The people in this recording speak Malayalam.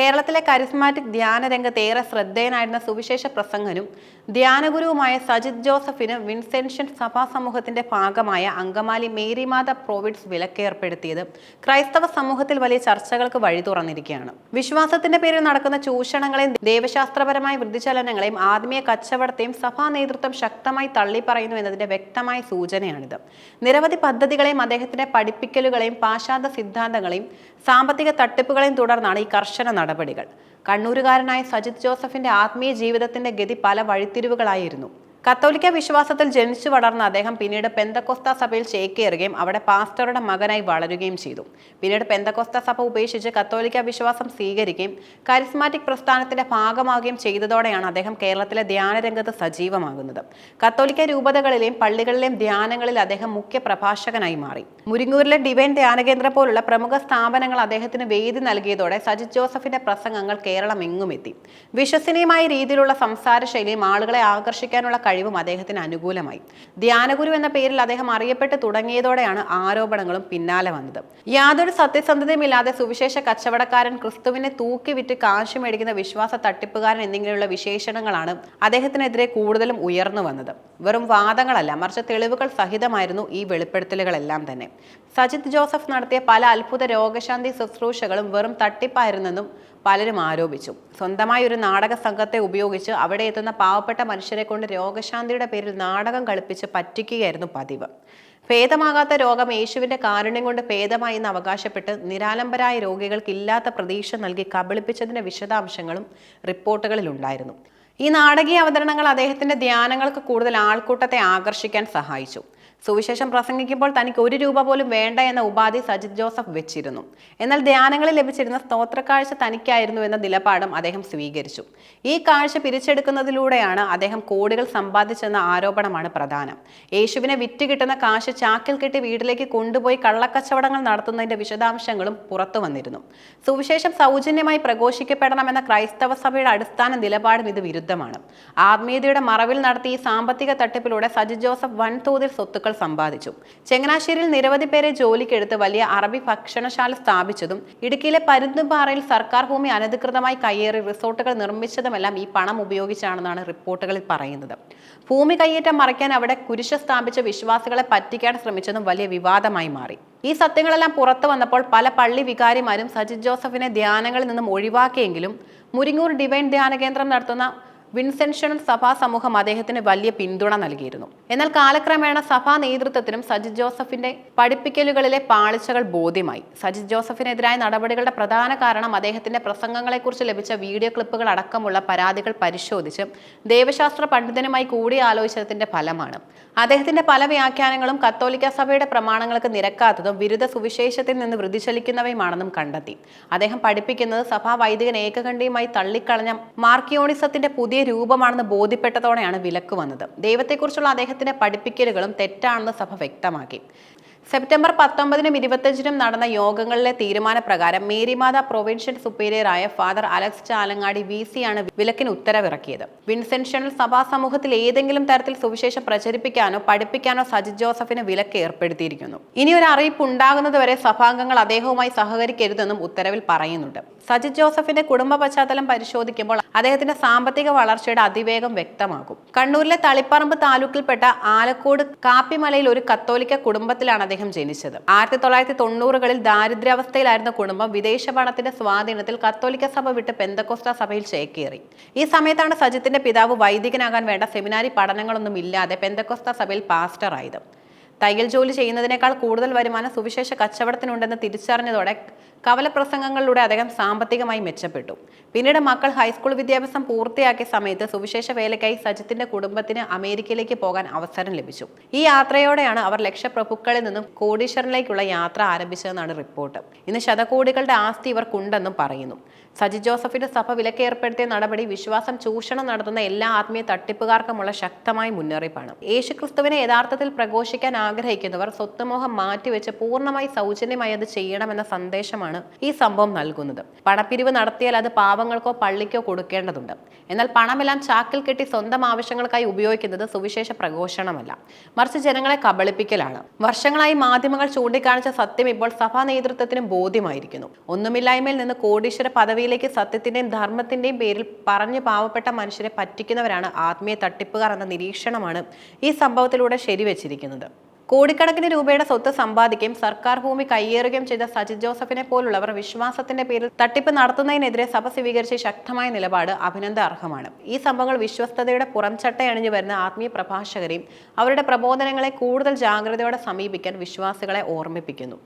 കേരളത്തിലെ കരിസ്മാറ്റിക് ധ്യാന രംഗത്ത് ഏറെ ശ്രദ്ധേയനായിരുന്ന സുവിശേഷ പ്രസംഗനും ധ്യാനഗുരുവുമായ സജിത് ജോസഫിന് വിൻസെൻഷ്യൻ സഭാ സമൂഹത്തിന്റെ ഭാഗമായ അങ്കമാലി മേരിമാത പ്രോവിഡ്സ് വിലക്കേർപ്പെടുത്തിയത് ക്രൈസ്തവ സമൂഹത്തിൽ വലിയ ചർച്ചകൾക്ക് വഴി തുറന്നിരിക്കുകയാണ്. വിശ്വാസത്തിന്റെ പേരിൽ നടക്കുന്ന ചൂഷണങ്ങളെയും ദേവശാസ്ത്രപരമായ വൃദ്ധിചലനങ്ങളെയും ആത്മീയ കച്ചവടത്തെയും സഭാ നേതൃത്വം ശക്തമായി തള്ളിപ്പറയുന്നു എന്നതിന്റെ വ്യക്തമായ സൂചനയാണിത്. നിരവധി പദ്ധതികളെയും അദ്ദേഹത്തിന്റെ പഠിപ്പിക്കലുകളെയും പാശ്ചാത്യ സിദ്ധാന്തങ്ങളെയും സാമ്പത്തിക തട്ടിപ്പുകളെയും തുടർന്നാണ് ഈ കർശന നടപടികൾ. കണ്ണൂരുകാരനായ സജിത് ജോസഫിന്റെ ആത്മീയ ജീവിതത്തിന്റെ ഗതി പല വഴിത്തിരിവുകളായിരുന്നു. കത്തോലിക്ക വിശ്വാസത്തിൽ ജനിച്ചു വളർന്ന അദ്ദേഹം പിന്നീട് പെന്തക്കോസ്ത സഭയിൽ ചേക്കേറുകയും അവിടെ പാസ്റ്ററുടെ മകനായി വളരുകയും ചെയ്തു. പിന്നീട് പെന്തക്കോസ്ത സഭ ഉപേക്ഷിച്ച് കത്തോലിക്ക വിശ്വാസം സ്വീകരിക്കുകയും കരിസ്മാറ്റിക് പ്രസ്ഥാനത്തിന്റെ ഭാഗമാവുകയും ചെയ്തതോടെയാണ് അദ്ദേഹം കേരളത്തിലെ ധ്യാനരംഗത്ത് സജീവമാകുന്നത്. കത്തോലിക്ക രൂപതകളിലെയും പള്ളികളിലെയും ധ്യാനങ്ങളിൽ അദ്ദേഹം മുഖ്യ പ്രഭാഷകനായി മാറി. മുരിങ്ങൂരിലെ ഡിവൈൻ ധ്യാനകേന്ദ്രം പോലുള്ള പ്രമുഖ സ്ഥാപനങ്ങൾ അദ്ദേഹത്തിന് വേദി നൽകിയതോടെ സജിത് ജോസഫിന്റെ പ്രസംഗങ്ങൾ കേരളം എങ്ങുമെത്തി വിശ്വസനീയമായ രീതിയിലുള്ള സംസാര ശൈലിയും ആളുകളെ ആകർഷിക്കാനുള്ള കഴിവും അദ്ദേഹത്തിന് അനുകൂലമായി. ധ്യാനഗുരു എന്ന പേരിൽ അദ്ദേഹം അറിയപ്പെട്ട് തുടങ്ങിയതോടെയാണ് ആരോപണങ്ങളും പിന്നാലെ വന്നത്. യാതൊരു സത്യസന്ധതയുമില്ലാതെ സുവിശേഷ കച്ചവടക്കാരൻ ക്രിസ്തുവിനെ തൂക്കി വിറ്റ് കാശ് മേടിക്കുന്ന വിശ്വാസ തട്ടിപ്പുകാരൻ എന്നിങ്ങനെയുള്ള വിശേഷണങ്ങളാണ് അദ്ദേഹത്തിനെതിരെ കൂടുതലും ഉയർന്നു വന്നത്. വെറും വാദങ്ങളല്ല മറിച്ച് തെളിവുകൾ സഹിതമായിരുന്നു ഈ വെളിപ്പെടുത്തലുകളെല്ലാം തന്നെ. സജിത് ജോസഫ് നടത്തിയ പല അത്ഭുത രോഗശാന്തി ശുശ്രൂഷകളും വെറും തട്ടിപ്പായിരുന്നെന്നും പലരും ആരോപിച്ചു. സ്വന്തമായി ഒരു നാടക സംഘത്തെ ഉപയോഗിച്ച് അവിടെ എത്തുന്ന പാവപ്പെട്ട മനുഷ്യരെ കൊണ്ട് രോഗശാന്തിയുടെ പേരിൽ നാടകം കളിപ്പിച്ച് പറ്റിക്കുകയായിരുന്നു പതിവ്. ഭേദമാകാത്ത രോഗം യേശുവിന്റെ കാരുണ്യം കൊണ്ട് ഭേദമായി എന്ന് അവകാശപ്പെട്ട് നിരാലംബരായ രോഗികൾക്ക് ഇല്ലാത്ത പ്രതീക്ഷ നൽകി കബളിപ്പിച്ചതിന്റെ വിശദാംശങ്ങളും റിപ്പോർട്ടുകളിൽ ഉണ്ടായിരുന്നു. ഈ നാടകീയ അവതരണങ്ങൾ അദ്ദേഹത്തിന്റെ ധ്യാനങ്ങൾക്ക് കൂടുതൽ ആൾക്കൂട്ടത്തെ ആകർഷിക്കാൻ സഹായിച്ചു. സുവിശേഷം പ്രസംഗിക്കുമ്പോൾ തനിക്ക് ഒരു രൂപ പോലും വേണ്ട എന്ന ഉപാധി സജിത് ജോസഫ് വെച്ചിരുന്നു. എന്നാൽ ധ്യാനങ്ങളിൽ ലഭിച്ചിരുന്ന സ്തോത്രക്കാഴ്ച തനിക്കായിരുന്നു എന്ന നിലപാടും അദ്ദേഹം സ്വീകരിച്ചു. ഈ കാഴ്ച പിരിച്ചെടുക്കുന്നതിലൂടെയാണ് അദ്ദേഹം കോടികൾ സമ്പാദിച്ചെന്ന ആരോപണമാണ് പ്രധാനം. യേശുവിനെ വിറ്റ് കിട്ടുന്ന കാശ് ചാക്കിൽ കെട്ടി വീട്ടിലേക്ക് കൊണ്ടുപോയി കള്ളക്കച്ചവടങ്ങൾ നടത്തുന്നതിന്റെ വിശദാംശങ്ങളും പുറത്തു വന്നിരുന്നു. സുവിശേഷം സൗജന്യമായി പ്രഘോഷിക്കപ്പെടണമെന്ന ക്രൈസ്തവ സഭയുടെ അടിസ്ഥാന നിലപാടും ഇത് വിരുദ്ധമാണ്. ആത്മീയതയുടെ മറവിൽ നടത്തിയ ഈ സാമ്പത്തിക തട്ടിപ്പിലൂടെ സജിത് ജോസഫ് വൻതോതിൽ സ്വത്തുക്കൾ സമ്പാദിച്ചു. ചങ്ങനാശ്ശേരിയിൽ നിരവധി പേരെ ജോലിക്കെടുത്ത് വലിയ അറബി ഭക്ഷണശാല സ്ഥാപിച്ചതും ഇടുക്കിയിലെ പരുന്തുംപാറയിൽ സർക്കാർ ഭൂമി അനധികൃതമായി കയ്യേറി റിസോർട്ടുകൾ നിർമ്മിച്ചതുമെല്ലാം ഈ പണം ഉപയോഗിച്ചാണെന്നാണ് റിപ്പോർട്ടുകളിൽ പറയുന്നത്. ഭൂമി കയ്യേറ്റം മറയ്ക്കാൻ അവിടെ കുരിശ സ്ഥാപിച്ച വിശ്വാസികളെ പറ്റിക്കാൻ ശ്രമിച്ചതും വലിയ വിവാദമായി മാറി. ഈ സത്യങ്ങളെല്ലാം പുറത്തു വന്നപ്പോൾ പല പള്ളി വികാരിമാരും സജിത് ജോസഫിനെ ധ്യാനങ്ങളിൽ നിന്നും ഒഴിവാക്കിയെങ്കിലും മുരിങ്ങൂർ ഡിവൈൻ ധ്യാന കേന്ദ്രം നടത്തുന്ന വിൻസെൻഷൻ സഭാ സമൂഹം അദ്ദേഹത്തിന് വലിയ പിന്തുണ നൽകിയിരുന്നു. എന്നാൽ കാലക്രമേണ സഭാ നേതൃത്വത്തിനും സജിത് ജോസഫിന്റെ പഠിപ്പിക്കലുകളിലെ പാളിച്ചകൾ ബോധ്യമായി. സജിത് ജോസഫിനെതിരായ നടപടികളുടെ പ്രധാന കാരണം അദ്ദേഹത്തിന്റെ പ്രസംഗങ്ങളെക്കുറിച്ച് ലഭിച്ച വീഡിയോ ക്ലിപ്പുകൾ അടക്കമുള്ള പരാതികൾ പരിശോധിച്ച് ദേവശാസ്ത്ര പണ്ഡിതനുമായി കൂടിയാലോചിച്ചതിന്റെ ഫലമാണ്. അദ്ദേഹത്തിന്റെ പല വ്യാഖ്യാനങ്ങളും കത്തോലിക്ക സഭയുടെ പ്രമാണങ്ങൾക്ക് നിരക്കാത്തതും വിരുദ്ധ സുവിശേഷത്തിൽ നിന്ന് വൃതിചലിക്കുന്നവയുമാണെന്നും കണ്ടെത്തി. അദ്ദേഹം പഠിപ്പിക്കുന്നത് സഭാ വൈദികൻ ഏകകണ്ഠിയുമായി തള്ളിക്കളഞ്ഞ മാർക്കിയോണിസത്തിന്റെ പുതിയ രൂപമാണെന്ന് ബോധ്യപ്പെട്ടതോടെയാണ് വിലക്ക് വന്നത്. ദൈവത്തെക്കുറിച്ചുള്ള അദ്ദേഹത്തിന്റെ പഠിപ്പിക്കലുകളും തെറ്റാണെന്ന് സഭ വ്യക്തമാക്കി. സെപ്റ്റംബർ പത്തൊമ്പതിനും ഇരുപത്തഞ്ചിനും നടന്ന യോഗങ്ങളിലെ തീരുമാനപ്രകാരം മേരിമാത പ്രൊവിൻഷ്യൽ സുപ്പീരിയറായ ഫാദർ അലക്സ് ചാലങ്ങാടി വി സിയാണ് വിലക്കിന് ഉത്തരവിറക്കിയത്. വിൻസെൻഷണൽ സഭാ സമൂഹത്തിൽ ഏതെങ്കിലും തരത്തിൽ സുവിശേഷം പ്രചരിപ്പിക്കാനോ പഠിപ്പിക്കാനോ സജിത് ജോസഫിന് വിലക്ക് ഏർപ്പെടുത്തിയിരിക്കുന്നു. ഇനി ഒരു അറിയിപ്പ് ഉണ്ടാകുന്നതുവരെ സഭാംഗങ്ങൾ അദ്ദേഹവുമായി സഹകരിക്കരുതെന്നും ഉത്തരവിൽ പറയുന്നുണ്ട്. സജിത് ജോസഫിന്റെ കുടുംബ പശ്ചാത്തലം പരിശോധിക്കുമ്പോൾ അദ്ദേഹത്തിന്റെ സാമ്പത്തിക വളർച്ചയുടെ അതിവേഗം വ്യക്തമാകും. കണ്ണൂരിലെ തളിപ്പറമ്പ് താലൂക്കിൽപ്പെട്ട ആലക്കോട് കാപ്പിമലയിൽ ഒരു കത്തോലിക്ക കുടുംബത്തിലാണ് അദ്ദേഹം ജനിച്ചത്. ആയിരത്തി തൊള്ളായിരത്തി തൊണ്ണൂറുകളിൽ ദാരിദ്ര്യാവസ്ഥയിലായിരുന്ന കുടുംബം വിദേശ പണത്തിന്റെ സ്വാധീനത്തിൽ കത്തോലിക്ക സഭ വിട്ട് പെന്തക്കോസ്ത സഭയിൽ ചേക്കേറി. ഈ സമയത്താണ് സജിത്തിന്റെ പിതാവ് വൈദികനാകാൻ വേണ്ട സെമിനാരി പഠനങ്ങളൊന്നും ഇല്ലാതെ പെന്തക്കോസ്ത സഭയിൽ പാസ്റ്ററായത്. തയ്യൽ ജോലി ചെയ്യുന്നതിനേക്കാൾ കൂടുതൽ വരുമാനം സുവിശേഷ കച്ചവടത്തിനുണ്ടെന്ന് തിരിച്ചറിഞ്ഞതോടെ കവല പ്രസംഗങ്ങളിലൂടെ അദ്ദേഹം സാമ്പത്തികമായി മെച്ചപ്പെട്ടു. പിന്നീട് മക്കൾ ഹൈസ്കൂൾ വിദ്യാഭ്യാസം പൂർത്തിയാക്കിയ സമയത്ത് സുവിശേഷ വേലയ്ക്കായി സജിത്തിന്റെ കുടുംബത്തിന് അമേരിക്കയിലേക്ക് പോകാൻ അവസരം ലഭിച്ചു. ഈ യാത്രയോടെയാണ് അവർ ലക്ഷപ്രഭുക്കളിൽ നിന്നും കോടീശ്വരനിലേക്കുള്ള യാത്ര ആരംഭിച്ചതെന്നാണ് റിപ്പോർട്ട്. ഇന്ന് ശതകോടികളുടെ ആസ്തി ഇവർക്കുണ്ടെന്നും പറയുന്നു. സജി ജോസഫിന്റെ സഭ വിലക്കേർപ്പെടുത്തിയ നടപടി വിശ്വാസം ചൂഷണം നടത്തുന്ന എല്ലാ ആത്മീയ തട്ടിപ്പുകാർക്കുമുള്ള ശക്തമായ മുന്നറിയിപ്പാണ്. യേശുക്രിസ്തുവിനെ യഥാർത്ഥത്തിൽ പ്രഘോഷിക്കാൻ ആഗ്രഹിക്കുന്നവർ സ്വത്തുമോഹം മാറ്റിവെച്ച് പൂർണമായി സൗജന്യമായി അത് ചെയ്യണമെന്ന സന്ദേശമാണ് ഈ സംഭവം നൽകുന്നത്. പണപ്പിരിവ് നടത്തിയാൽ അത് പാവങ്ങൾക്കോ പള്ളിക്കോ കൊടുക്കേണ്ടതുണ്ട്. എന്നാൽ പണമെല്ലാം ചാക്കിൽ കെട്ടി സ്വന്തം ആവശ്യങ്ങൾക്കായി ഉപയോഗിക്കുന്നത് സുവിശേഷ പ്രഘോഷണമല്ല. മറിച്ച് ജനങ്ങളെ കബളിപ്പിക്കലാണ്. വർഷങ്ങളായി മാധ്യമങ്ങൾ ചൂണ്ടിക്കാണിച്ച സത്യം ഇപ്പോൾ സഭാ നേതൃത്വത്തിനും ബോധ്യമായിരിക്കുന്നു. ഒന്നുമില്ലായ്മയിൽ നിന്ന് കോടീശ്വര പദവിയിലേക്ക് സത്യത്തിന്റെയും ധർമ്മത്തിന്റെയും പേരിൽ പറഞ്ഞു പാവപ്പെട്ട മനുഷ്യരെ പറ്റിക്കുന്നവരാണ് ആത്മീയ തട്ടിപ്പുകാർ എന്ന നിരീക്ഷണമാണ് ഈ സംഭവത്തിലൂടെ ശരിവെച്ചിരിക്കുന്നത്. കോടിക്കണക്കിന് രൂപയുടെ സ്വത്ത് സമ്പാദിക്കുകയും സർക്കാർ ഭൂമി കയ്യേറുകയും ചെയ്ത സജിത് ജോസഫിനെ പോലുള്ളവർ വിശ്വാസത്തിന്റെ പേരിൽ തട്ടിപ്പ് നടത്തുന്നതിനെതിരെ സഭ സ്വീകരിച്ച ശക്തമായ നിലപാട് അഭിനന്ദ അർഹമാണ്. ഈ സംഭവങ്ങൾ വിശ്വസ്തതയുടെ പുറംചട്ടയണിഞ്ഞു വരുന്ന ആത്മീയ പ്രഭാഷകരെയും അവരുടെ പ്രബോധനങ്ങളെ കൂടുതൽ ജാഗ്രതയോടെ സമീപിക്കാൻ വിശ്വാസികളെ ഓർമ്മിപ്പിക്കുന്നു.